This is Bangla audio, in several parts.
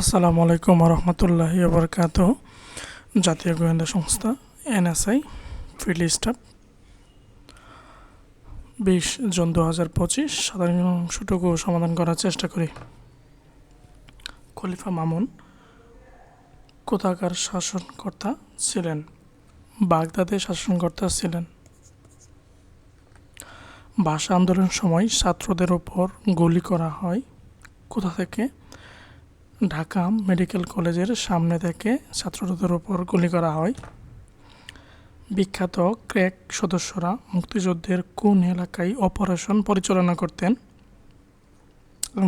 আসসালামু আলাইকুম রহমতুল্লাহি বরকাত জাতীয় গোয়েন্দা সংস্থা, এনএসআই ফিল্ড স্টাফ বিশ জুন দু হাজার পঁচিশ, সাধারণ অংশটুকু সমাধান করার চেষ্টা করি। খলিফা মামুন, কোথাকার শাসনকর্তা ছিলেন? বাগদাদের শাসনকর্তা ছিলেন। ভাষা আন্দোলনের সময় ছাত্রদের ওপর গুলি করা হয়। কোথা থেকে? ঢাকা মেডিকেল কলেজের সামনে থেকে ছাত্রদের ওপর গুলি করা হয়। বিখ্যাত ক্র্যাক সদস্যরা মুক্তিযুদ্ধের কোন এলাকায় অপারেশন পরিচালনা করতেন?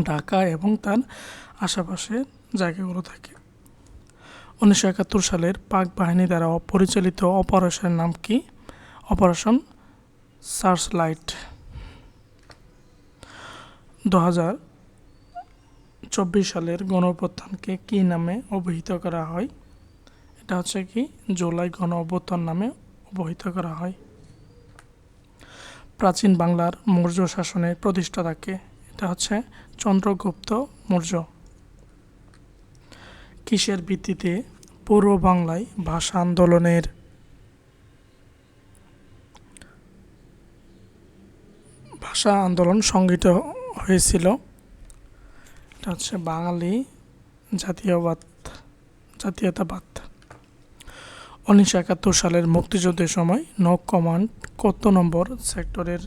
ঢাকা এবং তার আশেপাশের জায়গাগুলো থাকে। উনিশশো একাত্তর সালের পাক বাহিনী দ্বারা পরিচালিত অপারেশনের নাম কি? অপারেশন সার্চ লাইট দু হাজার চব্বিশ সালের গণঅভ্যুত্থানকে কী নামে অভিহিত করা হয়? এটা হচ্ছে কি? জুলাই গণ অভ্যুত্থান নামে অভিহিত করা হয়। প্রাচীন বাংলার মৌর্য শাসনের প্রতিষ্ঠাতাকে এটা হচ্ছে চন্দ্রগুপ্ত মৌর্য। কিসের ভিত্তিতে পূর্ব বাংলায় ভাষা আন্দোলনের ভাষা আন্দোলন সংগঠিত হয়েছিল? এটা হচ্ছে বাঙালি জাতীয়বাদ, জাতীয়তাবাদ। উনিশশো একাত্তর সালের মুক্তিযুদ্ধের সময় নৌ কমান্ড কত নম্বর সেক্টরের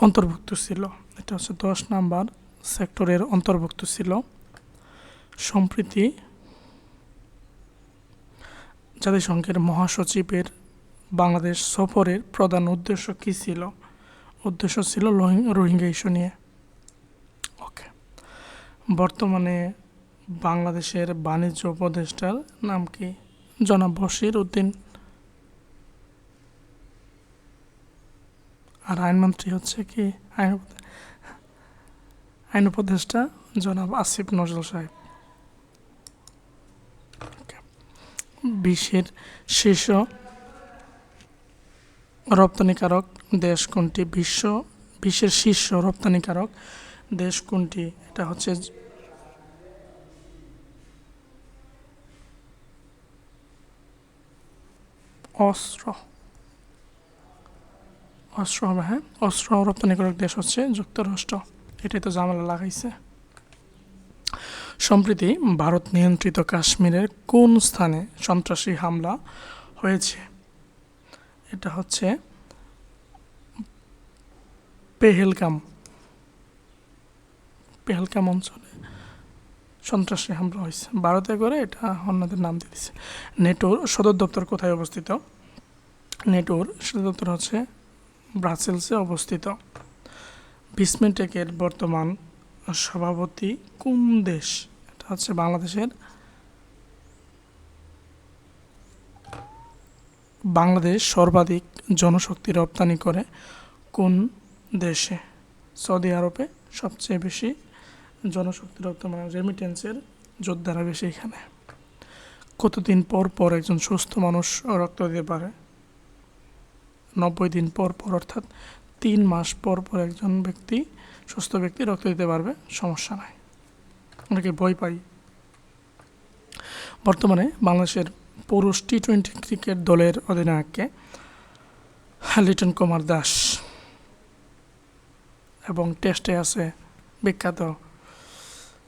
অন্তর্ভুক্ত ছিল? এটা হচ্ছে দশ নম্বর সেক্টরের অন্তর্ভুক্ত ছিল। সম্প্রীতি জাতিসংঘের মহাসচিবের বাংলাদেশ সফরের প্রধান উদ্দেশ্য কী ছিল? উদ্দেশ্য ছিল রোহিঙ্গা ইস্যু নিয়ে। বর্তমানে বাংলাদেশের বাণিজ্য উপদেষ্টার নাম কি? জনাব বশির উদ্দিন। আর আইনমন্ত্রী হচ্ছে কি? আইন আইন উপদেষ্টা জনাব আসিফ নজরুল সাহেব। বিশ্বের শীর্ষ রপ্তানিকারক দেশ কোনটি? বিশ্ব বিশ্বের শীর্ষ রপ্তানিকারক দেশ কোনটি? এটা হচ্ছে অস্ত্র। অস্ত্র হবে হ্যাঁ? অস্ত্র রপ্তানিকারক দেশ হচ্ছে যুক্তরাষ্ট্র। এটাই তো জামালা লাগাইছে। সম্প্রতি ভারত নিয়ন্ত্রিত কাশ্মীরের কোন স্থানে সন্ত্রাসী হামলা হয়েছে? এটা হচ্ছে পেহেলগাম। পেহেলগাম অঞ্চলে সন্ত্রাসী হামলা হয়েছে। ভারতে করে এটা অন্যদের নাম দিয়ে দিচ্ছে নেটোর সদর দপ্তর কোথায় অবস্থিত? নেটোর সদর দপ্তর হচ্ছে ব্রাসেলসে অবস্থিত। বিসমেটেকের বর্তমান সভাপতি কোন দেশ? এটা হচ্ছে বাংলাদেশের বাংলাদেশ সর্বাধিক জনশক্তি রপ্তানি করে কোন দেশে? সৌদি আরবে সবচেয়ে বেশি জনশক্তি রপ্তানি মানে রেমিটেন্সের যোদ্ধারা বেশি এখানে। কতদিন পর পর একজন সুস্থ মানুষ রক্ত দিতে পারে? নব্বই দিন পর পর, অর্থাৎ তিন মাস পর পর একজন ব্যক্তি, সুস্থ ব্যক্তি রক্ত দিতে পারবে, সমস্যা নাই। অনেকে ভয় পাই বর্তমানে বাংলাদেশের পুরুষ টি টোয়েন্টি ক্রিকেট দলের অধিনায়ককে লিটন কুমার দাস এবং টেস্টে আছে বিখ্যাত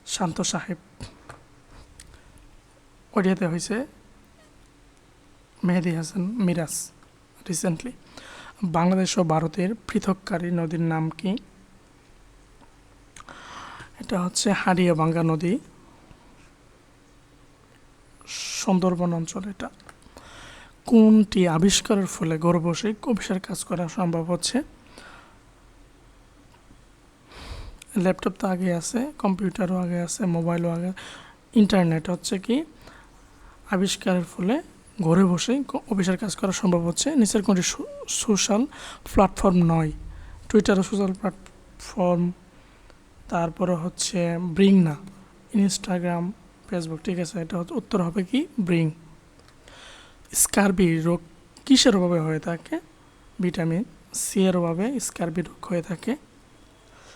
শান্ত সাহেব। ওডিয়াতে হয়েছে মেহেদি হাসান মিরাজ রিসেন্টলি বাংলাদেশ ও ভারতের পৃথককারী নদীর নাম কি? এটা হচ্ছে হাড়িয়াভাঙ্গা নদী। সুন্দরবন অঞ্চল এটা। কোনটি আবিষ্কারের ফলে গর্ভবশে অফিসের কাজ করা সম্ভব হচ্ছে? ল্যাপটপ তো আগে আছে কম্পিউটারও আগে আছে মোবাইলও আগে ইন্টারনেট হচ্ছে কি, আবিষ্কারের ফলে ঘরে বসেই অফিসের কাজ করা সম্ভব হচ্ছে। নিচের কোনটি সোশ্যাল প্ল্যাটফর্ম নয় টুইটারও সোশ্যাল প্ল্যাটফর্ম তারপরে হচ্ছে ব্রিং না ইনস্টাগ্রাম ফেসবুক ঠিক আছে, এটা হচ্ছে উত্তর হবে কি ব্রিং স্কারবি রোগ কিসের অভাবে হয়ে থাকে? ভিটামিন সি এর অভাবে স্কারবি রোগ হয়ে থাকে।